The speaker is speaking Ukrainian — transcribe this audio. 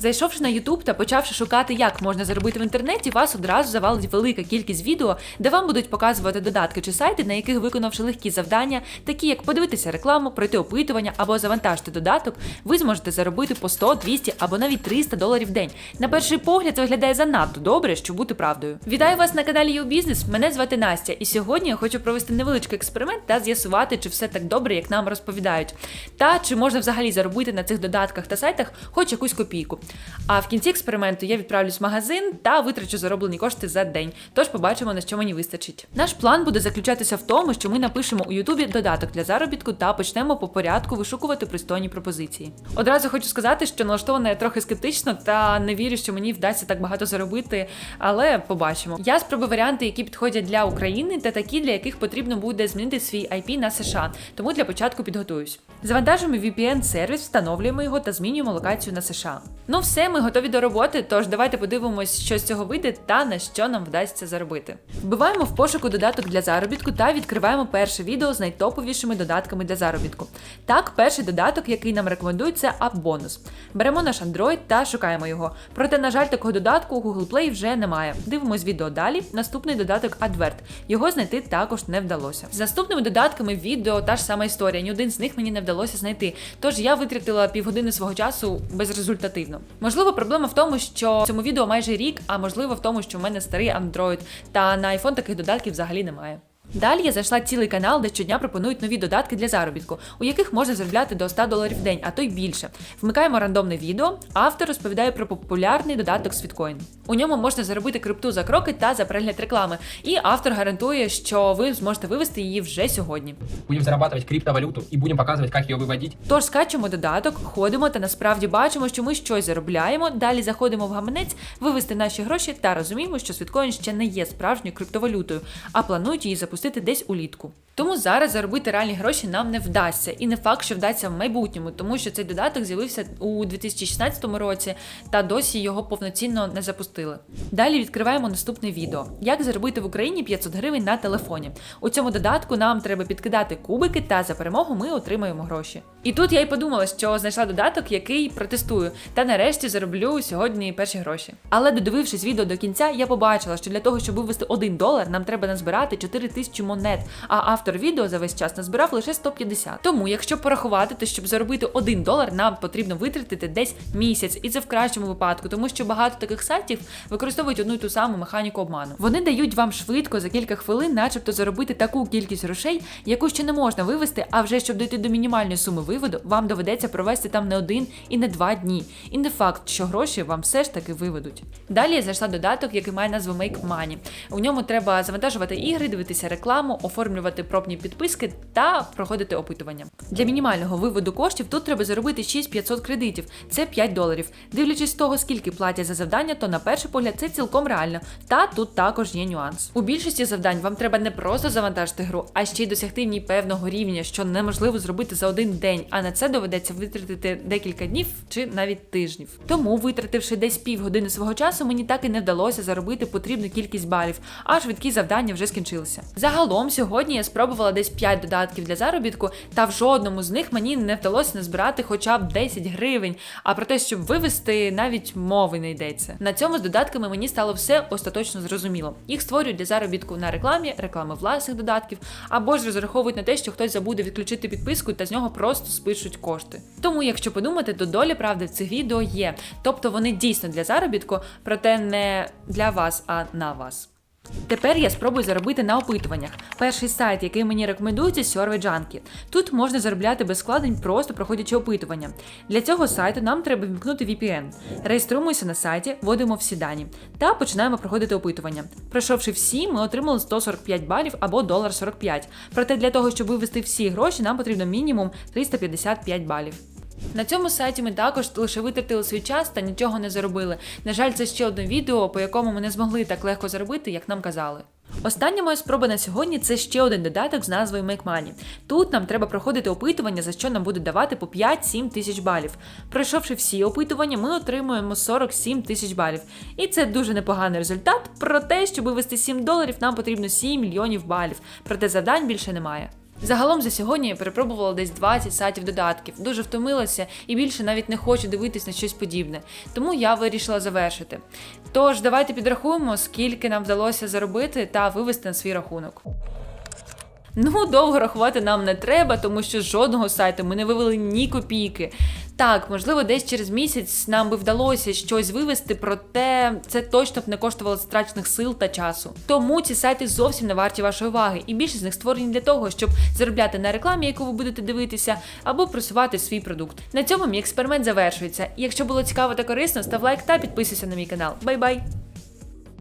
Зайшовши на YouTube та почавши шукати, як можна заробити в інтернеті, вас одразу завалить велика кількість відео, де вам будуть показувати додатки чи сайти, на яких виконавши легкі завдання, такі як подивитися рекламу, пройти опитування або завантажити додаток, ви зможете заробити по 100, 200 або навіть 300 доларів в день. На перший погляд це виглядає занадто добре, щоб бути правдою. Вітаю вас на каналі YouBusiness, Мене звати Настя, і сьогодні я хочу провести невеличкий експеримент та з'ясувати, чи все так добре, як нам розповідають, та чи можна взагалі заробити на цих додатках та сайтах хоч якусь копійку. А в кінці експерименту я відправлюсь в магазин та витрачу зароблені кошти за день. Тож побачимо, на що мені вистачить. Наш план буде заключатися в тому, що ми напишемо у Ютубі додаток для заробітку та почнемо по порядку вишукувати пристойні пропозиції. Одразу хочу сказати, що налаштована я трохи скептично та не вірю, що мені вдасться так багато заробити, але побачимо. Я спробую варіанти, які підходять для України, та такі, для яких потрібно буде змінити свій IP на США. Тому для початку підготуюсь. Завантажуємо VPN-сервіс, встановлюємо його та змінюємо локацію на США. Ну все, ми готові до роботи, тож давайте подивимось, що з цього вийде та на що нам вдасться заробити. Вбиваємо в пошуку додаток для заробітку та відкриваємо перше відео з найтоповішими додатками для заробітку. Так, перший додаток, який нам рекомендують, це AppBonus. Беремо наш Android та шукаємо його. Проте, на жаль, такого додатку у Google Play вже немає. Дивимось відео далі. Наступний додаток Advert. Його знайти також не вдалося. З наступними додатками відео та ж сама історія. Ні один з них мені не вдалося знайти. Тож я витратила півгодини свого часу безрезультативно. Можливо, проблема в тому, що в цьому відео майже рік, а можливо в тому, що в мене старий Android, та на iPhone таких додатків взагалі немає. Далі я зайшла цілий канал, де щодня пропонують нові додатки для заробітку, у яких можна заробляти до 100 доларів в день, а то й більше. Вмикаємо рандомне відео. Автор розповідає про популярний додаток Sweetcoin. У ньому можна заробити крипту за кроки та за перегляд реклами. І автор гарантує, що ви зможете вивести її вже сьогодні. Будем зарабатывать криптовалюту и будем показывать, как ее выводить. Тож скачемо додаток, ходимо та насправді бачимо, що ми щось заробляємо. Далі заходимо в гаманець, вивести наші гроші та розуміємо, що світкоін ще не є справжньою криптовалютою, а планують її запустити десь улітку. Тому зараз заробити реальні гроші нам не вдасться, і не факт, що вдасться в майбутньому, тому що цей додаток з'явився у 2016 році, та досі його повноцінно не запустили. Далі відкриваємо наступне відео: як заробити в Україні 500 гривень на телефоні. У цьому додатку нам треба підкидати кубики, та за перемогу ми отримаємо гроші. І тут я й подумала, що знайшла додаток, який протестую, та нарешті зароблю сьогодні перші гроші. Але додивившись відео до кінця, я побачила, що для того, щоб вивести 1 долар, нам треба назбирати 4 тисячі монет, а автор відео за весь час назбирав лише 150. Тому, якщо порахувати, то щоб заробити 1 долар, нам потрібно витратити десь місяць, і це в кращому випадку, тому що багато таких сайтів використовують одну й ту саму механіку обману. Вони дають вам швидко за кілька хвилин, начебто, заробити таку кількість грошей, яку ще не можна вивести. А вже щоб дійти до мінімальної суми виводу, вам доведеться провести там не один і не два дні. І не факт, що гроші вам все ж таки виведуть. Далі я знайшла додаток, який має назву Make Money. У ньому треба завантажувати ігри, дивитися рекламу, оформлювати пробні підписки та проходити опитування. Для мінімального виводу коштів тут треба заробити 6500 кредитів, це 5 доларів. Дивлячись з того, скільки платять за завдання, то на перший погляд це цілком реально. Та тут також є нюанс. У більшості завдань вам треба не просто завантажити гру, а ще й досягти в ній певного рівня, що неможливо зробити за один день, а на це доведеться витратити декілька днів чи навіть тижнів. Тому, витративши десь півгодини свого часу, мені так і не вдалося заробити потрібну кількість балів, а швидкі завдання вже скінчилися. Загалом, сьогодні я спробувала десь 5 додатків для заробітку, та в жодному з них мені не вдалося назбирати хоча б 10 гривень. А про те, щоб вивести, навіть мови не йдеться. На цьому з додатками мені стало все остаточно зрозуміло. Їх створюють для заробітку на рекламі, реклами власних додатків, або ж розраховують на те, що хтось забуде відключити підписку та з нього просто спишуть кошти. Тому, якщо подумати, то доля правди в цих відео є. Тобто вони дійсно для заробітку, проте не для вас, а на вас. Тепер я спробую заробити на опитуваннях. Перший сайт, який мені рекомендується, Survey Junkie. Тут можна заробляти без складень, просто проходячи опитування. Для цього сайту нам треба вімкнути VPN. Реєструємося на сайті, вводимо всі дані та починаємо проходити опитування. Пройшовши всі, ми отримали 145 балів або долар 45. Проте для того, щоб вивести всі гроші, нам потрібно мінімум 355 балів. На цьому сайті ми також лише витратили свій час та нічого не заробили. На жаль, це ще одне відео, по якому ми не змогли так легко заробити, як нам казали. Остання моя спроба на сьогодні це ще один додаток з назвою Make Money. Тут нам треба проходити опитування, за що нам будуть давати по 5-7 тисяч балів. Пройшовши всі опитування, ми отримуємо 47 тисяч балів. І це дуже непоганий результат. Проте, щоб вивести 7 доларів, нам потрібно 7 мільйонів балів. Проте завдань більше немає. Загалом за сьогодні я перепробувала десь 20 сайтів додатків, дуже втомилася і більше навіть не хочу дивитись на щось подібне. Тому я вирішила завершити. Тож давайте підрахуємо, скільки нам вдалося заробити та вивести на свій рахунок. Ну, довго рахувати нам не треба, тому що з жодного сайту ми не вивели ні копійки. Так, можливо, десь через місяць нам би вдалося щось вивести, проте це точно б не коштувало страчених сил та часу. Тому ці сайти зовсім не варті вашої уваги, і більшість з них створені для того, щоб заробляти на рекламі, яку ви будете дивитися, або просувати свій продукт. На цьому мій експеримент завершується. Якщо було цікаво та корисно, став лайк та підписуйся на мій канал. Бай-бай!